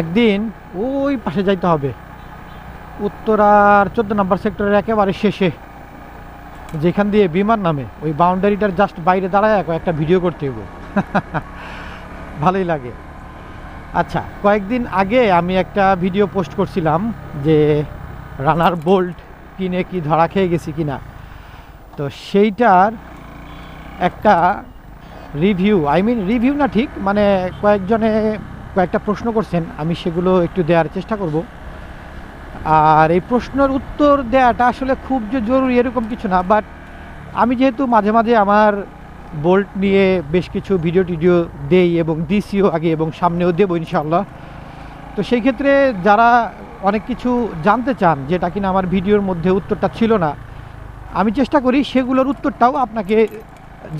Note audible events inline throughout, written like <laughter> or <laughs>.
একদিন ওই পাশে যাইতে হবে। উত্তরার চোদ্দ নম্বর সেক্টরের একেবারে শেষে, যেখান দিয়ে বিমান নামে, ওই বাউন্ডারিটার জাস্ট বাইরে দাঁড়ায় একটা ভিডিও করতে হইব। <laughs> ভালোই লাগে। আচ্ছা কয়েকদিন আগে আমি একটা ভিডিও পোস্ট করছিলাম যে রানার বোল্ট কিনে কি ধরা খেয়ে গেছি কিনা। তো সেইটার একটা রিভিউ আই মিন রিভিউ না ঠিক মানে কয়েকজনে কয়েকটা প্রশ্ন করছেন, আমি সেগুলো একটু দেওয়ার চেষ্টা করব। আর এই প্রশ্নের উত্তর দেওয়াটা আসলে খুব যে জরুরি এরকম কিছু না বাট আমি যেহেতু মাঝে মাঝে আমার বোল্ট নিয়ে বেশ কিছু ভিডিও টিডিও দেই এবং দিছিও আগে এবং সামনেও দেবো ইনশাল্লাহ তো সেই ক্ষেত্রে যারা অনেক কিছু জানতে চান যেটা কিনা আমার ভিডিওর মধ্যে উত্তরটা ছিল না, আমি চেষ্টা করি সেগুলোর উত্তরটাও আপনাকে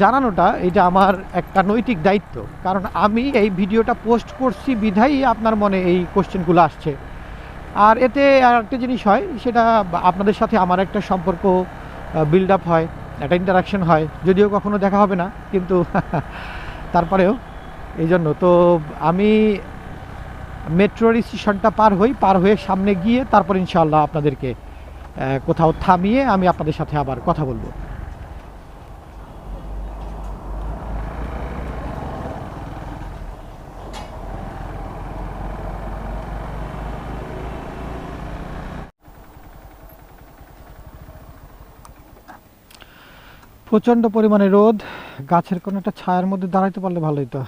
জানানোটা এটা আমার একটা নৈতিক দায়িত্ব। কারণ আমি এই ভিডিওটা পোস্ট করছি বিধাই আপনার মনে এই কোশ্চেনগুলো আসছে। আর এতে আর একটা জিনিস হয়, সেটা আপনাদের সাথে আমার একটা সম্পর্ক বিল্ড আপ হয়, একটা ইন্টারাকশন হয়। যদিও কখনো দেখা হবে না, কিন্তু <laughs> তারপরেও এই জন্য। তো আমি মেট্রোর স্টেশনটা পার হই, পার হয়ে সামনে গিয়ে তারপর ইনশাল্লাহ আপনাদেরকে কোথাও থামিয়ে আমি আপনাদের সাথে আবার কথা বলব। প্রচণ্ড পরিমাণে রোদ, গাছের কোনো একটা ছায়ার মধ্যে দাঁড়াইতে পারলে ভালোই তো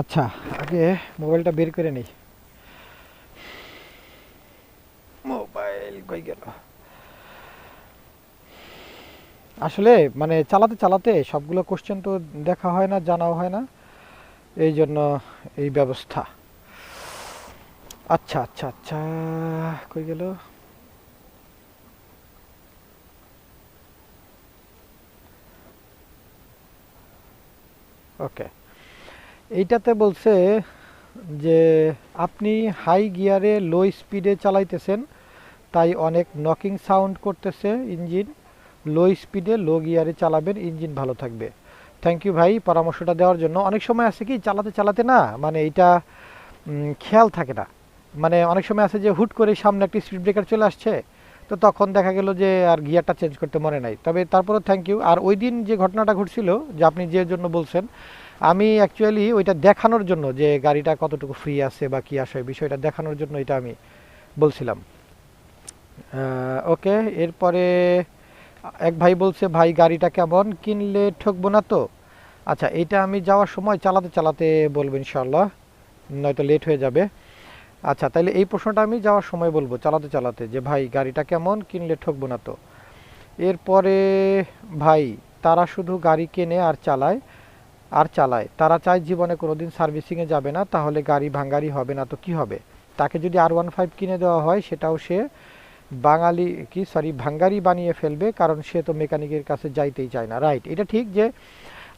আচ্ছা আগে মোবাইলটা বের করে নেই। মোবাইল কই গেল? আসলে মানে চালাতে চালাতে সবগুলো কোশ্চেন তো দেখা হয় না, জানাও হয় না। এই জন্য এই ব্যবস্থা। আচ্ছা আচ্ছা আচ্ছা কই গেল? ওকে এইটাতে বলছে যে আপনি হাই গিয়ারে লো স্পিডে চালাইতেছেন তাই অনেক নকিং সাউন্ড করতেছে ইঞ্জিন লো স্পিডে লো গিয়ারে চালাবেন ইঞ্জিন ভালো থাকবে। থ্যাংক ইউ ভাই পরামর্শটা দেওয়ার জন্য। অনেক সময় আছে কি চালাতে চালাতে না মানে উম, খেয়াল থাকে না। মানে অনেক সময় আছে যে হুট করে সামনে একটি স্পিড ব্রেকার চলে আসছে তো তখন দেখা গেল যে আর গিয়ারটা চেঞ্জ করতে মনে নাই। তবে তারপরে থ্যাংক ইউ আর ওই দিন যে ঘটনাটা ঘটছিল, যে আপনি যে জন্য বলছেন, আমি অ্যাকচুয়ালি ওইটা দেখানোর জন্য যে গাড়িটা কতটুকু ফ্রি আছে বা কি আসে বিষয়টা দেখানোর জন্য এটা আমি বলছিলাম। ওকে এরপরে এক ভাই বলছে, ভাই, গাড়িটা কেমন? কিনলে ঠকবো না তো? আচ্ছা এটা আমি যাওয়ার সময় চালাতে চালাতে বলব ইনশাল্লাহ নয়তো লেট হয়ে যাবে। আচ্ছা তাহলে এই প্রশ্নটা আমি যাওয়ার সময় বলব, চালাতে চালাতে, যে ভাই, গাড়িটা কেমন? কিনলে ঠকবো না তো। এরপরে, ভাই, তারা শুধু গাড়ি কেনে আর চালায় আর চালায়। তারা চায় জীবনে কোনোদিন সার্ভিসিংয়ে যাবে না, তাহলে গাড়ি ভাঙ্গারি হবে না তো কি হবে? তাকে যদি আর ওয়ান ফাইভ কিনে দেওয়া হয়, সেটাও সে বাঙালি, কি সরি ভাঙ্গারি বানিয়ে ফেলবে, কারণ সে তো মেকানিকের কাছে যাইতেই চায় না। রাইট এটা ঠিক যে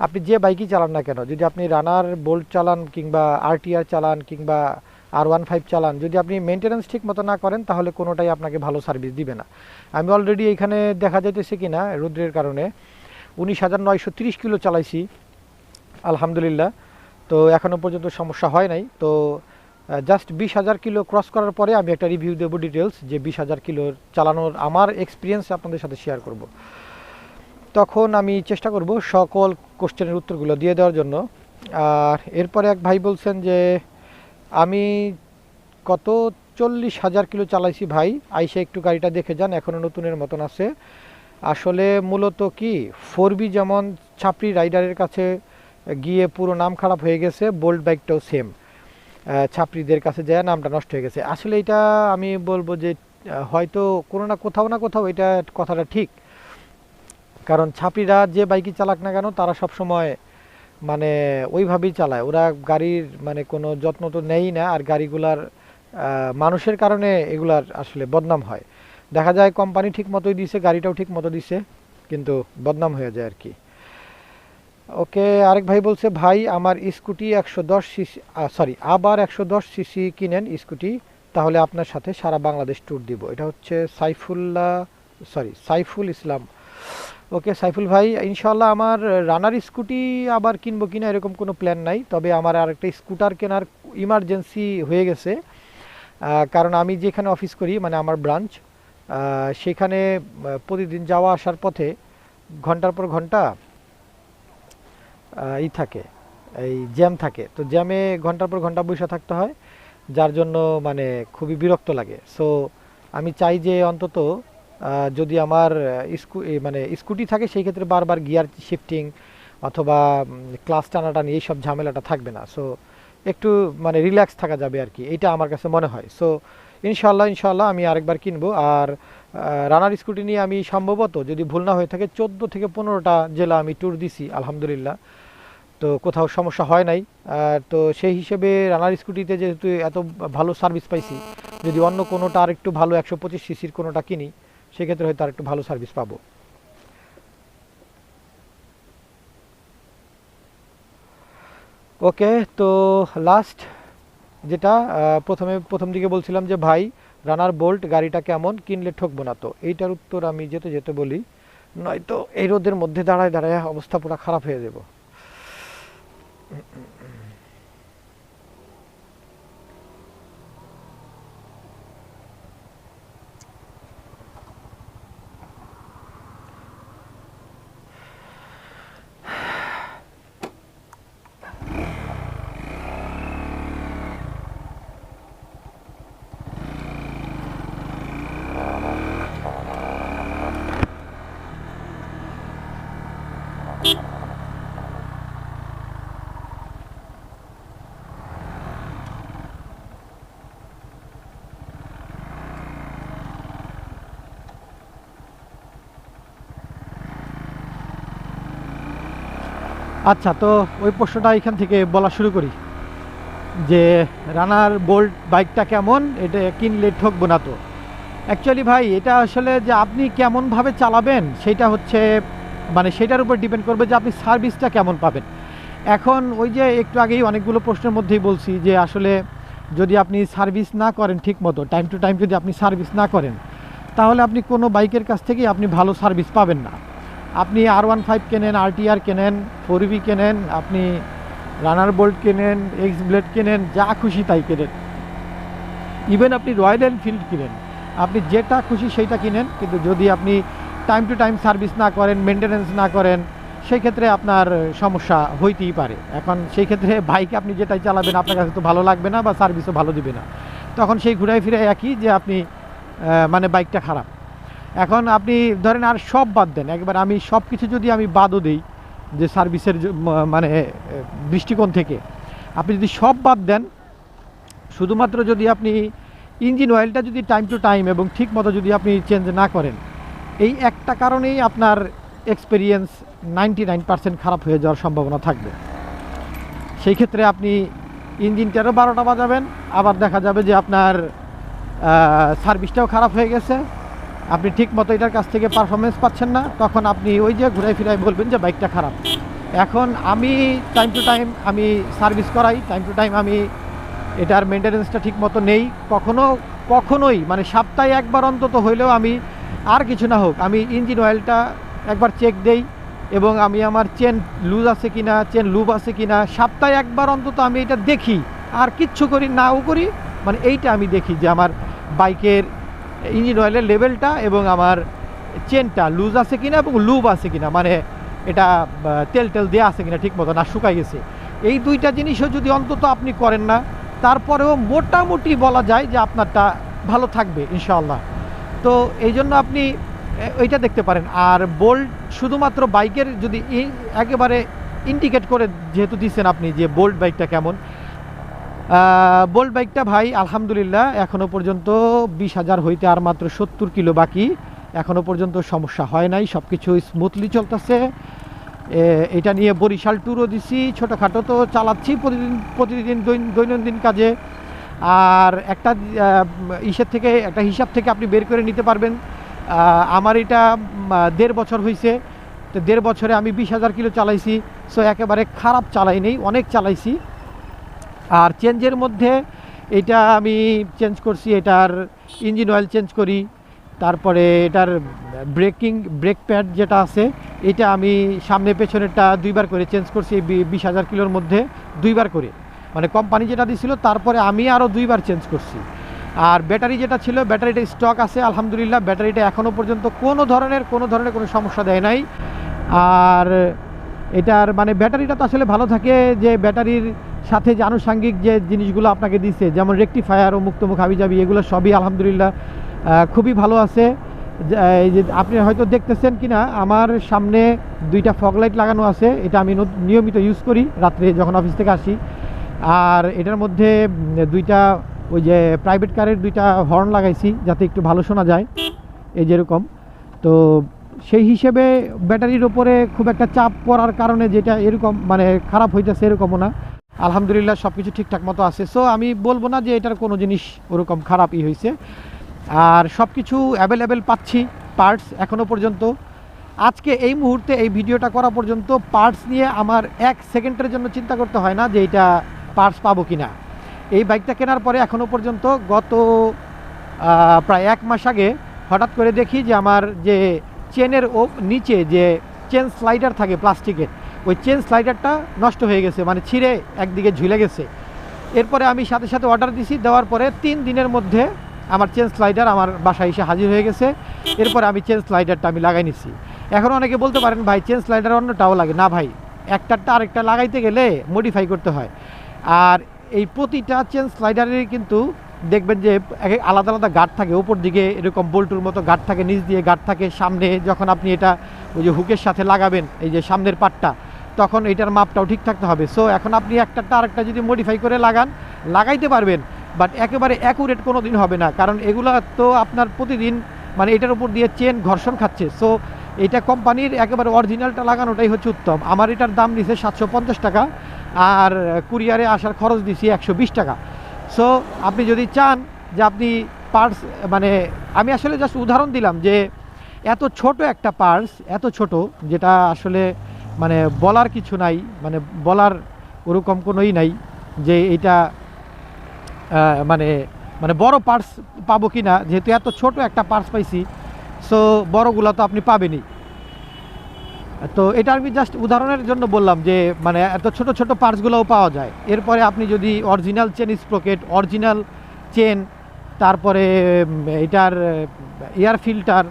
আপনি যে বাইকই চালান না কেন, যদি আপনি রানার বোল্ট চালান কিংবা আরটিআর চালান কিংবা আর ওয়ান ফাইভ চালান। যদি আপনি মেনটেন্যান্স ঠিক মতো না করেন, তাহলে কোনোটাই আপনাকে ভালো সার্ভিস দিবে না। আমি অলরেডি এখানে দেখা যাইতেছে কি না রৌদ্রের কারণে। উনিশ হাজার নয়শো তিরিশ কিলো চালাইছি, আলহামদুলিল্লাহ। তো এখনও পর্যন্ত সমস্যা হয় নাই। তো জাস্ট বিশ হাজার কিলো ক্রস করার পরে আমি একটা রিভিউ দেবো ডিটেলস যে বিশ হাজার কিলোর চালানোর আমার এক্সপিরিয়েন্স আপনাদের সাথে শেয়ার করব। তখন আমি চেষ্টা করব সকল কোশ্চেনের উত্তরগুলো দিয়ে দেওয়ার জন্য। আর এরপরে এক ভাই বলছেন যে আমি কত চল্লিশ হাজার কিলো চালাইছি ভাই, আইসে একটু গাড়িটা দেখে যান এখনও নতুনের মতন আছে। আসলে মূলত কি, ফোর যেমন ছাপড়ি রাইডারের কাছে গিয়ে পুরো নাম খারাপ হয়ে গেছে বোল্ড বাইকটাও সেম। ছাপড়িদের কাছে যায়, নামটা নষ্ট হয়ে গেছে। আসলে এটা আমি বলব যে হয়তো কোনো না কোথাও না কোথাও এটা কথাটা ঠিক। কারণ ছাপড়িরা যে বাইকই চালাক না কেন, তারা সব সময় মানে ওইভাবেই চালায়। ওরা গাড়ির মানে কোনো যত্ন তো নেই না, আর গাড়িগুলার মানুষের কারণে এগুলার আসলে বদনাম হয়। দেখা যায় কোম্পানি ঠিক মতোই দিছে, গাড়িটাও ঠিক মতো দিছে, কিন্তু বদনাম হয়ে যায় আর কি ওকে, আরেক ভাই বলছে, ভাই, আমার স্কুটি একশো দশ সিসি সরি আবার একশো দশ সিসি কিনেন স্কুটি, তাহলে আপনার সাথে সারা বাংলাদেশ ট্যুর দিব। এটা হচ্ছে সাইফুল্লাহ সরি সাইফুল ইসলাম। ওকে, সাইফুল ভাই ইনশাল্লাহ আমার রানার স্কুটি আবার কিনবো কিনা এরকম কোনো প্ল্যান নাই, তবে আমার আর একটা স্কুটার কেনার ইমার্জেন্সি হয়ে গেছে। কারণ আমি যেখানে অফিস করি মানে আমার ব্রাঞ্চ সেখানে প্রতিদিন যাওয়া আসার পথে ঘণ্টার পর ঘণ্টা ই থাকে, এই জ্যাম থাকে। তো জ্যামে ঘণ্টার পর ঘণ্টা বসে থাকতে হয়, যার জন্য মানে খুবই বিরক্ত লাগে। সো আমি চাই যে অন্তত যদি আমার স্কু মানে স্কুটি থাকে, সেই ক্ষেত্রে বারবার গিয়ার শিফটিং অথবা ক্লাস টানাটানি এইসব ঝামেলাটা থাকবে না। সো একটু মানে রিল্যাক্স থাকা যাবে আর কি এটা আমার কাছে মনে হয়। সো ইনশাল্লাহ ইনশাল্লাহ আমি আরেকবার কিনবো। আর রানার স্কুটি নিয়ে আমি সম্ভবত যদি ভুল না হয়ে থাকে, চোদ্দ থেকে পনেরোটা জেলা আমি ট্যুর দিছি, আলহামদুলিল্লাহ। তো কোথাও সমস্যা হয় নাই। তো সেই হিসেবে রানার স্কুটিতে যেহেতু এত ভালো সার্ভিস পাইছি, যদি অন্য কোনোটা আর একটু ভালো একশো পঁচিশ সিসির কোনোটা কিনি সেক্ষেত্রে হয়তো আর একটু ভালো সার্ভিস পাবো। ওকে তো লাস্ট যেটা প্রথমে প্রথম দিকে বলছিলাম যে, ভাই রানার বোল্ট গাড়িটা কেমন? কিনলে ঠকবো না তো। এইটার উত্তর আমি যেতে যেতে বলি, নয়তো এই রোদের মধ্যে দাঁড়ায় দাঁড়ায় অবস্থা পুরো খারাপ হয়ে যাব। আচ্ছা তো ওই প্রশ্নটা এখান থেকে বলা শুরু করি। যে রানার বোল্ট বাইকটা কেমন? এটা কিনলে ঠকবো না তো। অ্যাকচুয়ালি ভাই, এটা আসলে যে আপনি কেমনভাবে চালাবেন, সেটা হচ্ছে মানে সেটার উপর ডিপেন্ড করবে যে আপনি সার্ভিসটা কেমন পাবেন। এখন ওই যে একটু আগেই অনেকগুলো প্রশ্নের মধ্যেই বলছি যে আসলে যদি আপনি সার্ভিস না করেন ঠিক মতো, টাইম টু টাইম যদি আপনি সার্ভিস না করেন, তাহলে আপনি কোনো বাইকের কাছ থেকেই আপনি ভালো সার্ভিস পাবেন না। আপনি আর ওয়ান ফাইভ কেনেন আরটিআর কেনেন ফোর বি কেনেন, আপনি রানার বোল্ট কেনেন এক্স ব্লেড কেনেন, যা খুশি তাই কেনেন। ইভেন আপনি রয়্যাল এনফিল্ড কিনেন। আপনি যেটা খুশি সেইটা কিনেন, কিন্তু যদি আপনি টাইম টু টাইম সার্ভিস না করেন মেনটেনেন্স না করেন সেই ক্ষেত্রে আপনার সমস্যা হইতেই পারে। এখন সেই ক্ষেত্রে বাইক আপনি যেটাই চালাবেন, আপনার কাছে তো ভালো লাগবে না বা সার্ভিসও ভালো দিবে না। তখন সেই ঘুরাই ফিরে একই যে আপনি মানে বাইকটা খারাপ। এখন আপনি ধরেন আর সব বাদ দেন। একবার আমি সব কিছু যদি আমি বাদও দিই, যে সার্ভিসের মানে দৃষ্টিকোণ থেকে, আপনি যদি সব বাদ দেন, শুধুমাত্র যদি আপনি ইঞ্জিন অয়েলটা যদি টাইম টু টাইম এবং ঠিক মতো যদি আপনি চেঞ্জ না করেন, এই একটা কারণেই আপনার এক্সপেরিয়েন্স নাইনটি নাইন পার্সেন্ট খারাপ হয়ে যাওয়ার সম্ভাবনা থাকবে। সেই ক্ষেত্রে আপনি ইঞ্জিনটারও বারোটা বাজাবেন, আবার দেখা যাবে যে আপনার সার্ভিসটাও খারাপ হয়ে গেছে। আপনি ঠিক মতো এটার কাছ থেকে পারফরমেন্স পাচ্ছেন না, তখন আপনি ওই যে ঘুরাই ফিরাই বলবেন যে বাইকটা খারাপ। এখন আমি টাইম টু টাইম আমি সার্ভিস করাই টাইম টু টাইম আমি এটার মেনটেনেন্সটা ঠিক মতো নেই। কখনো, কখনোই মানে সপ্তাহে একবার অন্তত হইলেও আমি আর কিছু না হোক, আমি ইঞ্জিন অয়েলটা একবার চেক দেই এবং আমি আমার চেন লুজ আছে কি না চেন লুব আছে কি না সপ্তাহে একবার অন্তত আমি এটা দেখি। আর কিচ্ছু করি, নাও করি মানে এইটা আমি দেখি যে আমার বাইকের ইঞ্জিন অয়েলের লেভেলটা এবং আমার চেনটা লুজ আছে কিনা এবং লুব আছে কিনা মানে এটা তেল টেল দেওয়া আছে কিনা ঠিক মতো না শুকাই গেছে। এই দুইটা জিনিসও যদি অন্তত আপনি করেন না, তারপরেও মোটামুটি বলা যায় যে আপনারটা ভালো থাকবে, ইনশাআল্লাহ। তো এই জন্য আপনি ওইটা দেখতে পারেন। আর বোল্ট শুধুমাত্র বাইকের যদি একেবারে ইন্ডিকেট করে যেহেতু দিচ্ছেন আপনি যে বোল্ট বাইকটা কেমন বোল্ট বাইকটা ভাই, আলহামদুলিল্লাহ, এখনও পর্যন্ত বিশ হাজার হইতে আর মাত্র সত্তর কিলো বাকি। এখনও পর্যন্ত সমস্যা হয় নাই সব কিছু স্মুথলি চলতেছে এটা নিয়ে বরিশাল ট্যুরও দিছি, ছোটোখাটো তো চালাচ্ছি প্রতিদিন প্রতিদিন দৈন- দৈনন্দিন কাজে। আর একটা ইসের থেকে, একটা হিসাব থেকে আপনি বের করে নিতে পারবেন। আমার এটা দেড় বছর হয়েছে তো দেড় বছরে আমি বিশ হাজার কিলো চালাইছি সো একেবারে খারাপ চালাই নেই, অনেক চালাইছি। আর চেঞ্জের মধ্যে এটা আমি চেঞ্জ করছি, এটার ইঞ্জিন অয়েল চেঞ্জ করি, তারপরে এটার ব্রেকিং, ব্রেক প্যাড যেটা আছে, এটা আমি সামনে পেছনেরটা দুইবার করে চেঞ্জ করছি বিশ হাজার কিলোর মধ্যে দুইবার করে। মানে কোম্পানি যেটা দিছিল, তারপরে আমি আরও দুইবার চেঞ্জ করছি। আর ব্যাটারি যেটা ছিল, ব্যাটারিটা স্টক আছে, আলহামদুলিল্লাহ, ব্যাটারিটা এখনও পর্যন্ত কোনো ধরনের কোনো ধরনের কোনো সমস্যা দেয় নাই। আর এটার মানে ব্যাটারিটা তো আসলে ভালো থাকে, যে ব্যাটারির সাথে যে আনুষাঙ্গিক যে জিনিসগুলো আপনাকে দিছে, যেমন রেকটিফায়ার ও মুক্তমুখ হাবিজাবি, এগুলো সবই আলহামদুলিল্লাহ খুবই ভালো আছে। এই যে আপনি হয়তো দেখতেছেন কিনা, আমার সামনে দুইটা ফগ লাইট লাগানো আছে, এটা আমি নিয়মিত ইউজ করি, রাত্রে যখন অফিস থেকে আসি। আর এটার মধ্যে দুইটা, ওই যে প্রাইভেট কারের দুইটা হর্ন লাগাইছি, যাতে একটু ভালো শোনা যায়, এই যেরকম তো সেই হিসেবে ব্যাটারির ওপরে খুব একটা চাপ পড়ার কারণে যেটা এরকম মানে খারাপ হইতেছে এরকমও না। আলহামদুলিল্লাহ সব কিছু ঠিকঠাক মতো আছে। সো আমি বলব না যে এটার কোনো জিনিস ওরকম খারাপই হয়েছে। আর সব কিছু অ্যাভেলেবেল পাচ্ছি পার্টস এখনও পর্যন্ত। আজকে এই মুহূর্তে এই ভিডিওটা করা পর্যন্ত পার্টস নিয়ে আমার এক সেকেন্ডের জন্য চিন্তা করতে হয় না যে এটা পার্টস পাবো কি না এই বাইকটা কেনার পরে এখনও পর্যন্ত গত প্রায় এক মাস আগে হঠাৎ করে দেখি যে আমার যে চেনের ও নিচে যে চেন স্লাইডার থাকে প্লাস্টিকের ওই চেন স্লাইডারটা নষ্ট হয়ে গেছে মানে ছিঁড়ে একদিকে ঝুলে গেছে। এরপরে আমি সাথে সাথে অর্ডার দিছি, দেওয়ার পরে তিন দিনের মধ্যে আমার চেন স্লাইডার আমার বাসায় এসে হাজির হয়ে গেছে। এরপরে আমি চেন স্লাইডারটা আমি লাগাই নিছি। এখন অনেকে বলতে পারেন, ভাই চেন স্লাইডার অন্যটাও লাগে। না ভাই, একটারটা আরেকটা লাগাইতে গেলে মডিফাই করতে হয়। আর এই প্রতিটা চেন স্লাইডারেরই কিন্তু দেখবেন যে আলাদা আলাদা গার্ড থাকে, ওপর দিকে এরকম বল্টুর মতো গার্ড থাকে, নিচ দিয়ে গার্ড থাকে। সামনে যখন আপনি এটা ওই যে হুকের সাথে লাগাবেন, এই যে সামনের পাটটা তখন এটার মাপটাও ঠিক থাকতে হবে। সো এখন আপনি একটারটা আরেকটা যদি মডিফাই করে লাগান, লাগাইতে পারবেন বাট একেবারে অ্যাকুরেট কোনো দিন হবে না, কারণ এগুলো তো আপনার প্রতিদিন মানে এটার উপর দিয়ে চেন ঘর্ষণ খাচ্ছে। সো এটা কোম্পানির একেবারে অরিজিনালটা লাগানোটাই হচ্ছে উত্তম। আমার এটার দাম নিছে সাতশো পঞ্চাশ টাকা, আর কুরিয়ারে আসার খরচ দিছি একশো বিশ টাকা। সো আপনি যদি চান যে আপনি পার্স মানে আমি আসলে জাস্ট উদাহরণ দিলাম যে, এত ছোট একটা পার্স এত ছোট, যেটা আসলে মানে বলার কিছু নাই মানে বলার ওরকম কোনোই নাই যে এটা মানে মানে বড় পার্স পাবো কি না যেহেতু এত ছোট একটা পার্স পাইছি সো বড়গুলো তো আপনি পাবেনই। তো এটা আমি জাস্ট উদাহরণের জন্য বললাম যে মানে এত ছোট ছোট পার্টসগুলোও পাওয়া যায়। এরপরে আপনি যদি original chain sprocket original chain তারপরে এটার এয়ার ফিল্টার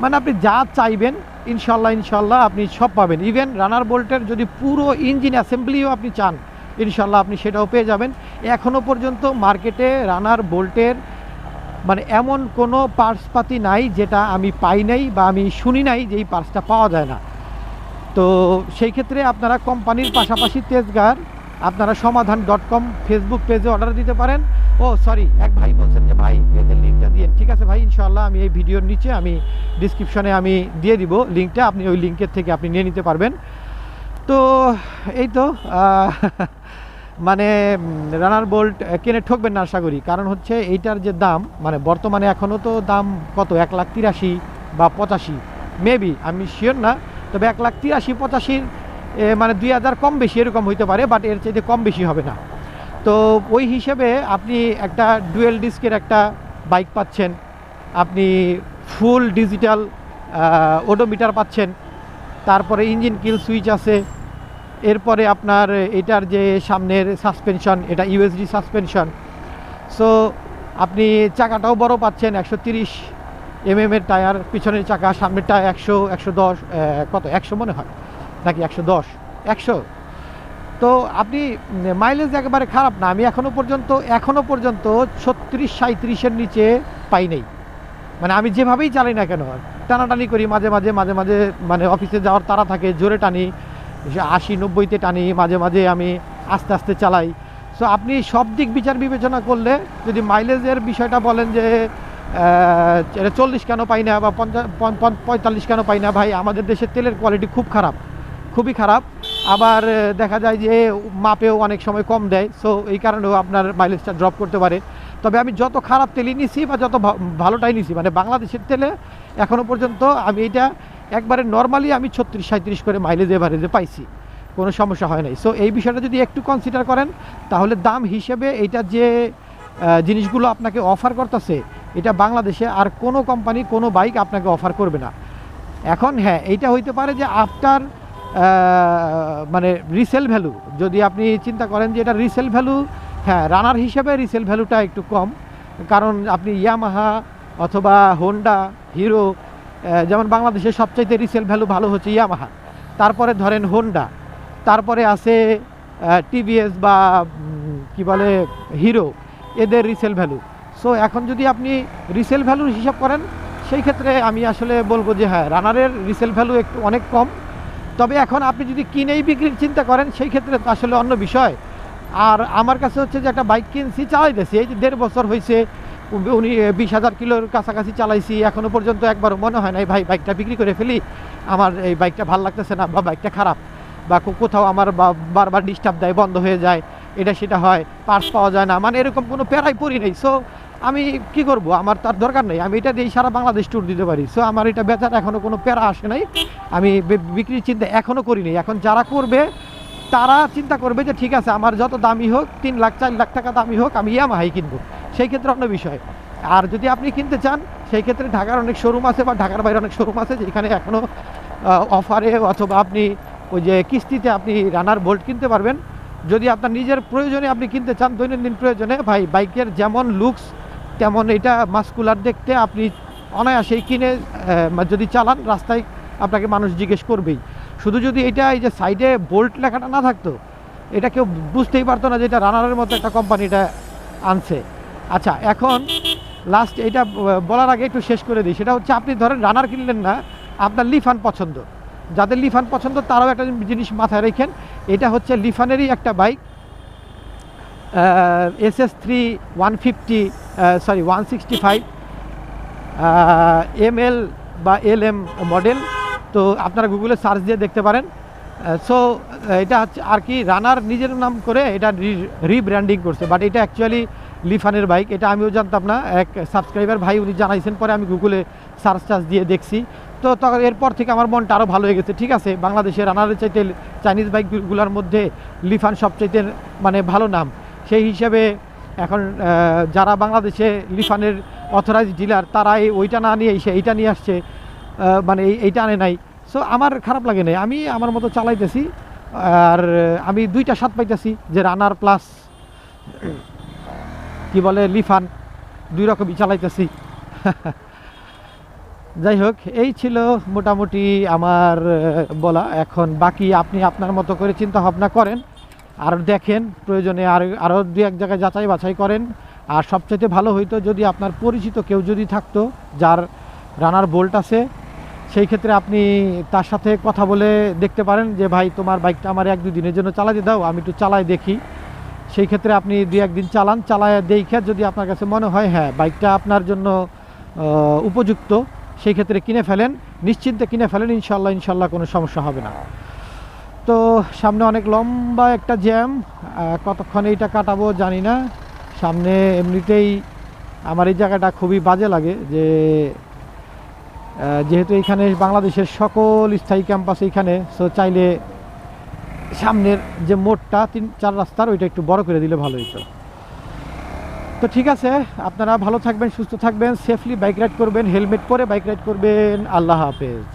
মানে আপনি যা চাইবেন ইনশাল্লাহ ইনশাল্লাহ আপনি সব পাবেন। ইভেন রানার বোল্টের যদি পুরো ইঞ্জিন অ্যাসেম্বলিও আপনি চান ইনশাল্লাহ আপনি সেটাও পেয়ে যাবেন। এখনও পর্যন্ত মার্কেটে রানার বোল্টের মানে এমন কোনো পার্সপাতি নাই যেটা আমি পাই নাই বা আমি শুনি নাই যে এই পার্সটা পাওয়া যায় না। তো সেই ক্ষেত্রে আপনারা কোম্পানির পাশাপাশি তেজগার আপনারা সমাধান ডট কম ফেসবুক পেজে অর্ডার দিতে পারেন। ও সরি এক ভাই বলছেন যে, ভাই পেজের লিঙ্কটা দিয়ে ঠিক আছে ভাই ইনশাল্লাহ আমি এই ভিডিওর নিচে আমি ডিসক্রিপশনে আমি দিয়ে দিব লিঙ্কটা আপনি ওই লিঙ্কের থেকে আপনি নিয়ে নিতে পারবেন। তো, এই তো <laughs> মানে রানার বোল্ট কিনে ঠকবেন না আশা করি। কারণ হচ্ছে এইটার যে দাম মানে বর্তমানে এখনও তো দাম কত? এক লাখ তিরাশি বা পঁচাশি। মেবি আমি শিওর না, তবে এক লাখ তিরাশি, পঁচাশির মানে দুই হাজার কম বেশি এরকম হইতে পারে বাট এর চাইতে কম বেশি হবে না। তো ওই হিসেবে আপনি একটা ডুয়েল ডিস্কের একটা বাইক পাচ্ছেন, আপনি ফুল ডিজিটাল ওডোমিটার পাচ্ছেন, তারপরে ইঞ্জিন কিল সুইচ আছে, এরপরে আপনার এটার যে সামনের সাসপেনশন, এটা ইউএসডি সাসপেনশন। সো আপনি চাকাটাও বড় পাচ্ছেন, একশো তিরিশ এমএম এর টায়ার, পিছনের চাকা, সামনের টায়ার একশো একশো দশ কত, একশো মনে হয়, নাকি একশো দশ? একশো। তো আপনি মাইলেজ একেবারে খারাপ না। আমি এখনও পর্যন্ত এখনও পর্যন্ত ছত্রিশ সাঁত্রিশের নিচে পাই নাই। মানে আমি যেভাবেই চালাই না কেন, টানাটানি করি, মাঝে মাঝে মাঝে মাঝে মানে অফিসে যাওয়ার তারা থাকে, জোরে টানি আশি, নব্বইতে টানি, মাঝে মাঝে আমি আস্তে আস্তে চালাই। সো আপনি সব দিক বিচার বিবেচনা করলে, যদি মাইলেজের বিষয়টা বলেন যে এটা চল্লিশ কেন পাই না বা পঞ্চাশ পঁয়তাল্লিশ কেন পাই না, ভাই, আমাদের দেশের তেলের কোয়ালিটি খুব খারাপ। খুবই খারাপ। আবার দেখা যায় যে মাপেও অনেক সময় কম দেয় সো এই কারণেও আপনার মাইলেজটা ড্রপ করতে পারে। তবে আমি যত খারাপ তেলই নিছি বা যত ভালোটাই নিছি মানে বাংলাদেশের তেলে এখনও পর্যন্ত আমি এটা একবারে নর্মালি আমি ছত্রিশ সাঁত্রিশ করে মাইলেজ এভারেজে পাইছি, কোনো সমস্যা হয় নাই। সো এই বিষয়টা যদি একটু কনসিডার করেন, তাহলে দাম হিসেবে এটা যে জিনিসগুলো আপনাকে অফার করতেছে, এটা বাংলাদেশে আর কোনো কোম্পানি কোনো বাইক আপনাকে অফার করবে না। এখন হ্যাঁ এইটা হইতে পারে যে আফটার মানে রিসেল ভ্যালু যদি আপনি চিন্তা করেন যে এটা রিসেল ভ্যালু হ্যাঁ রানার হিসেবে রিসেল ভ্যালুটা একটু কম। কারণ আপনি ইয়ামাহা অথবা হোন্ডা হিরো যেমন বাংলাদেশের সবচাইতে রিসেল ভ্যালু ভালো হচ্ছে ইয়ামাহা তারপরে ধরেন হোন্ডা তারপরে আছে টিভিএস বা কি বলে হিরো এদের রিসেল ভ্যালু সো এখন যদি আপনি রিসেল ভ্যালুর হিসাব করেন, সেই ক্ষেত্রে আমি আসলে বলব যে হ্যাঁ রানারের রিসেল ভ্যালু একটু অনেক কম। তবে এখন আপনি যদি কিনেই বিক্রির চিন্তা করেন, সেই ক্ষেত্রে তো আসলে অন্য বিষয়। আর আমার কাছে হচ্ছে যে একটা বাইক কিনছি, চালাইতেছি, এই যে দেড় বছর হয়েছে উনি বিশ হাজার কিলোর কাছাকাছি চালাইছি এখনও পর্যন্ত একবার মনে হয় না এই ভাই, বাইকটা বিক্রি করে ফেলি, আমার এই বাইকটা ভালো লাগতেছে না বা বাইকটা খারাপ, বা কোথাও আমার বারবার ডিস্টার্ব দেয়, বন্ধ হয়ে যায়, এটা সেটা হয় পার্স পাওয়া যায় না। মানে এরকম কোনো প্যারাই পড়ি নেই। সো আমি কি করব? আমার তার দরকার নেই। আমি এটা দিয়ে সারা বাংলাদেশ ট্যুর দিতে পারি। সো আমার এটা বেচার এখনও কোনো প্যারা আসে নাই। আমি বিক্রির চিন্তা এখনও করিনি এখন যারা করবে, তারা চিন্তা করবে যে, ঠিক আছে, আমার যত দামি হোক, তিন লাখ, চার লাখ টাকা দামি হোক, আমি ইয়ামাহাই কিনবো। সেই ক্ষেত্রে অন্য বিষয়। আর যদি আপনি কিনতে চান, সেই ক্ষেত্রে ঢাকার অনেক শোরুম আছে বা ঢাকার বাইরে অনেক শোরুম আছে, যেখানে এখনও অফারে অথবা আপনি ওই যে কিস্তিতে আপনি রানার বোল্ট কিনতে পারবেন। যদি আপনার নিজের প্রয়োজনে আপনি কিনতে চান, দৈনন্দিন প্রয়োজনে, ভাই, বাইকের যেমন লুকস তেমন এটা মাস্কুলার দেখতে আপনি অনায়াসেই কিনে যদি চালান রাস্তায় আপনাকে মানুষ জিজ্ঞেস করবেই। শুধু যদি এটা এই যে সাইডে বোল্ট লেখাটা না থাকতো, এটা কেউ বুঝতেই পারতো না যে এটা রানারের মতো একটা কোম্পানি এটা আনছে। আচ্ছা এখন লাস্ট এটা বলার আগে একটু শেষ করে দিই। সেটা হচ্ছে আপনি ধরেন রানার কিনলেন না, আপনার লিফান পছন্দ। যাদের লিফান পছন্দ তারাও একটা জিনিস মাথায় রেখেন, এটা হচ্ছে লিফানেরই একটা bike S S three one fifty sorry one sixty five M L বা এল এম মডেল তো আপনারা গুগলে সার্চ দিয়ে দেখতে পারেন। সো এটা হচ্ছে আর কি রানার নিজের নাম করে এটা রিব্র্যান্ডিং করছে। বাট এটা অ্যাকচুয়ালি লিফানের বাইক এটা আমিও জানতাম না। এক সাবস্ক্রাইবার ভাই উনি জানাইছেন, পরে আমি গুগলে সার্চ টার্চ দিয়ে দেখছি। তো তখন এরপর থেকে আমার মনটা আরও ভালো হয়ে গেছে, ঠিক আছে? বাংলাদেশের রানারের চাইতে চাইনিজ বাইকগুলোর মধ্যে লিফান সবচাইতে মানে ভালো নাম। সেই হিসাবে এখন যারা বাংলাদেশে লিফানের অথরাইজ ডিলার তারা এই ওইটা না নিয়ে এসে এইটা নিয়ে আসছে মানে এই- এইটা আনে নাই। সো আমার খারাপ লাগে নাই। আমি আমার মতো চালাইতেছি, আর আমি দুইটা স্বাদ পাইতেছি, যে রানার প্লাস কি বলে, লিফান, দুই রকমই চালাইতেছি। <laughs> যাই হোক, এই ছিল মোটামুটি আমার বলা। এখন বাকি আপনি আপনার মতো করে চিন্তা ভাবনা করেন। আর দেখেন, প্রয়োজনে আর আরও দু এক জায়গায় যাচাই বাছাই করেন। আর সবচেয়ে ভালো হইতো যদি আপনার পরিচিত কেউ যদি থাকতো, যার রানার বোল্ট আছে, সেই ক্ষেত্রে আপনি তার সাথে কথা বলে দেখতে পারেন যে, ভাই, তোমার বাইকটা আমার এক দিনের জন্য চালাতে দাও, আমি একটু চালাই দেখি। সেই ক্ষেত্রে আপনি দুই একদিন চালান, চালায় দেখে যদি আপনার কাছে মনে হয় হ্যাঁ বাইকটা আপনার জন্য উপযুক্ত, সেই ক্ষেত্রে কিনে ফেলেন। নিশ্চিন্তে কিনে ফেলেন ইনশাল্লাহ ইনশাল্লাহ কোনো সমস্যা হবে না। তো সামনে অনেক লম্বা একটা জ্যাম কতক্ষণ এইটা কাটাবো জানি না। সামনে এমনিতেই আমার এই জায়গাটা খুবই বাজে লাগে যে যেহেতু এখানে বাংলাদেশের সকল স্থায়ী ক্যাম্পাস এইখানে, সো চাইলে সামনের যে মোড়টা, তিন, চার রাস্তার, ওইটা একটু বড় করে দিলে ভালো হতো তো ঠিক আছে, আপনারা ভালো থাকবেন, সুস্থ থাকবেন সেফলি বাইক রাইড করবেন হেলমেট পরে বাইক রাইড করবেন। আল্লাহ হাফেজ।